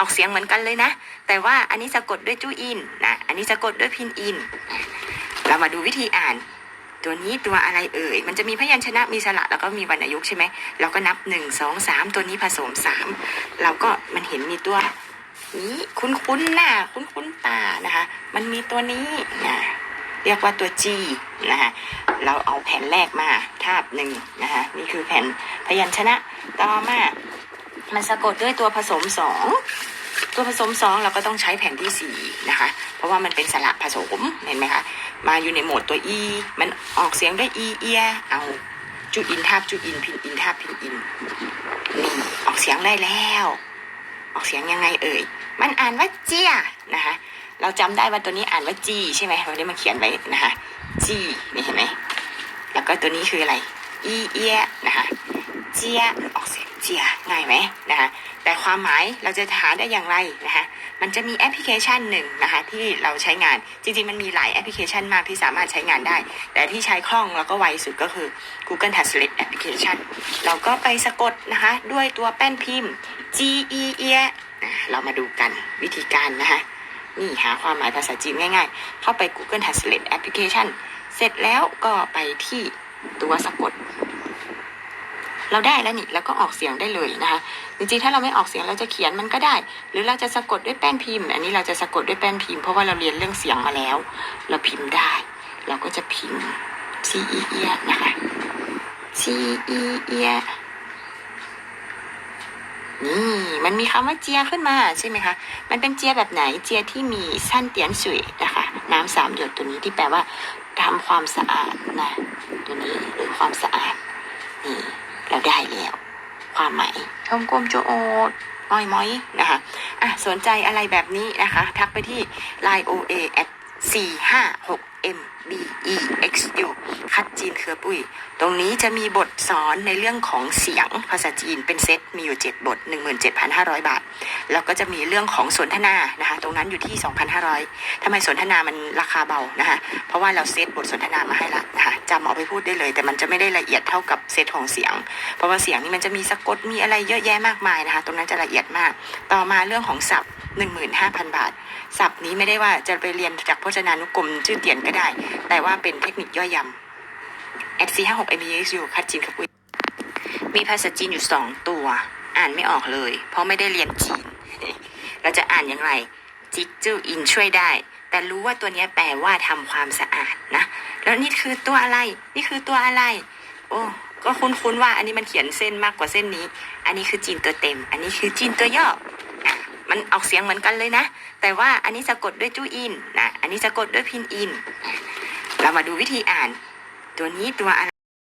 ออกเสียงเหมือนกันเลยนะ แต่ว่าอันนี้สะกดด้วยจูอินนะ อันนี้สะกดด้วยพินอิน เรามาดูวิธีอ่าน ตัวนี้ตัวอะไรเอ่ย มันจะมีพยัญชนะมีสระแล้วก็มีวรรณยุกต์ใช่ไหม เราก็นับหนึ่งสองสามตัวนี้ผสมสามเราก็มันเห็นมีตัวนี้คุ้นๆหน้าคุ้นๆตานะคะ มันมีตัวนี้นะเรียกว่าตัว G นะคะเราเอาแผ่นแรกมาทาบหนึ่งนะคะนี่คือแผ่นพยัญชนะต่อมา มันสะกดด้วยตัวผสมสองตัวผสมสองเราก็ต้องใช้แผ่นที่สี่นะคะ เพราะว่ามันเป็นสระผสมเห็นไหมคะมาอยู่ในโหมดตัว E มันออกเสียงด้วย E เอียเอาจุอินทาบจุอินพินอินทาบพินอินนี่ออกเสียงได้แล้ว ออกเสียงยังไงเอ่ยมันอ่านว่าเจียนะคะเราจำได้ว่าตัวนี้อ่านว่าจีใช่ไหมเราได้มาเขียนไว้นะคะจีนี่เห็นไหมแล้วก็ตัวนี้คืออะไรอีเอียนะคะเจียออกเสียง เจียง่ายไหมนะคะแต่ความหมายเราจะหาได้อย่างไรนะคะมันจะมีแอปพลิเคชันหนึ่งนะคะที่เราใช้งานจริงๆ มันมีหลายแอปพลิเคชันมากที่สามารถใช้งานได้ แต่ที่ใช้คล่องแล้วก็ไวสุดก็คือ Google Translate Application เราก็ไปสะกดนะคะด้วยตัวแป้นพิมพ์ G E E อะเรามาดูกันวิธีการนะคะนี่หาความหมายภาษาจีนง่ายๆ เข้าไป Google Translate Application เสร็จแล้วก็ไปที่ตัวสะกด เราได้แล้วนี่แล้วก็ออกเสียงได้เลยนะคะ จริงๆ ถ้าเราไม่ออกเสียงเราจะเขียนมันก็ได้ หรือเราจะสะกดด้วยแป้นพิมพ์ อันนี้เราจะสะกดด้วยแป้นพิมพ์เพราะว่าเราเรียนเรื่องเสียงมาแล้ว เราพิมพ์ได้ เราก็จะพิมพ์ C E E นะคะ C E E นี่มันมีคำว่าเจียขึ้นมาใช่ไหมคะ มันเป็นเจียแบบไหนเจียที่มีสั้นเตียนสุยนะคะ น้ำสามหยดตัวนี้ที่แปลว่าทำความสะอาดนะ ตัวนี้หรือความสะอาด นี่เราได้แล้ว ความหมายชมกลมโจโอดอ้อยมอยนะคะอะสนใจอะไรแบบนี้นะคะ ทักไปที่ line oa at 4 5 6 m b e x u คัดจีนเครือปุ้ยตรงนี้จะมีบทสอนในเรื่องของเสียงภาษาจีนเป็นเซตมีอยู่ 7 บท 17,500 บาท แล้วก็จะมีเรื่องของสนทนานะคะ ตรงนั้นอยู่ที่ 2,500ทำไมสนทนามันราคาเบานะคะ เพราะว่าเราเซตบทสนทนามาให้ละนะคะ เอาไปพูดได้เลย แต่มันจะไม่ได้ละเอียดเท่ากับเซตของเสียง เพราะว่าเสียงนี่มันจะมีสะกดมีอะไรเยอะแยะมากมายนะคะ ตรงนั้นจะละเอียดมาก ต่อมาเรื่องของศัพท์ 15,000 บาท ศัพท์นี้ไม่ได้ว่าจะไปเรียนจากพจนานุกรมชื่อเตียนก็ได้ แต่ว่าเป็นเทคนิคย่อยยำ f c 5 6 m b x u คัดจีนคับปุ้ยมีภาษาจีนอยู่สองตัว อ่านไม่ออกเลย เพราะไม่ได้เรียนจีนเราจะอ่านอย่างไรจิกจูอินช่วยได้ แต่รู้ว่าตัวนี้แปลว่าทำความสะอาดนะ แล้วนี่คือตัวอะไร นี่คือตัวอะไร โอ้ก็คุ้นๆว่าอันนี้มันเขียนเส้นมากกว่าเส้นนี้ อันนี้คือจีนตัวเต็ม อันนี้คือจีนตัวย่ออะมันออกเสียงเหมือนกันเลยนะ แต่ว่าอันนี้สะกดด้วยจูอินนะ อันนี้สะกดด้วยพินอิน เรามาดูวิธีอ่าน ตัวนี้ตัวอะไร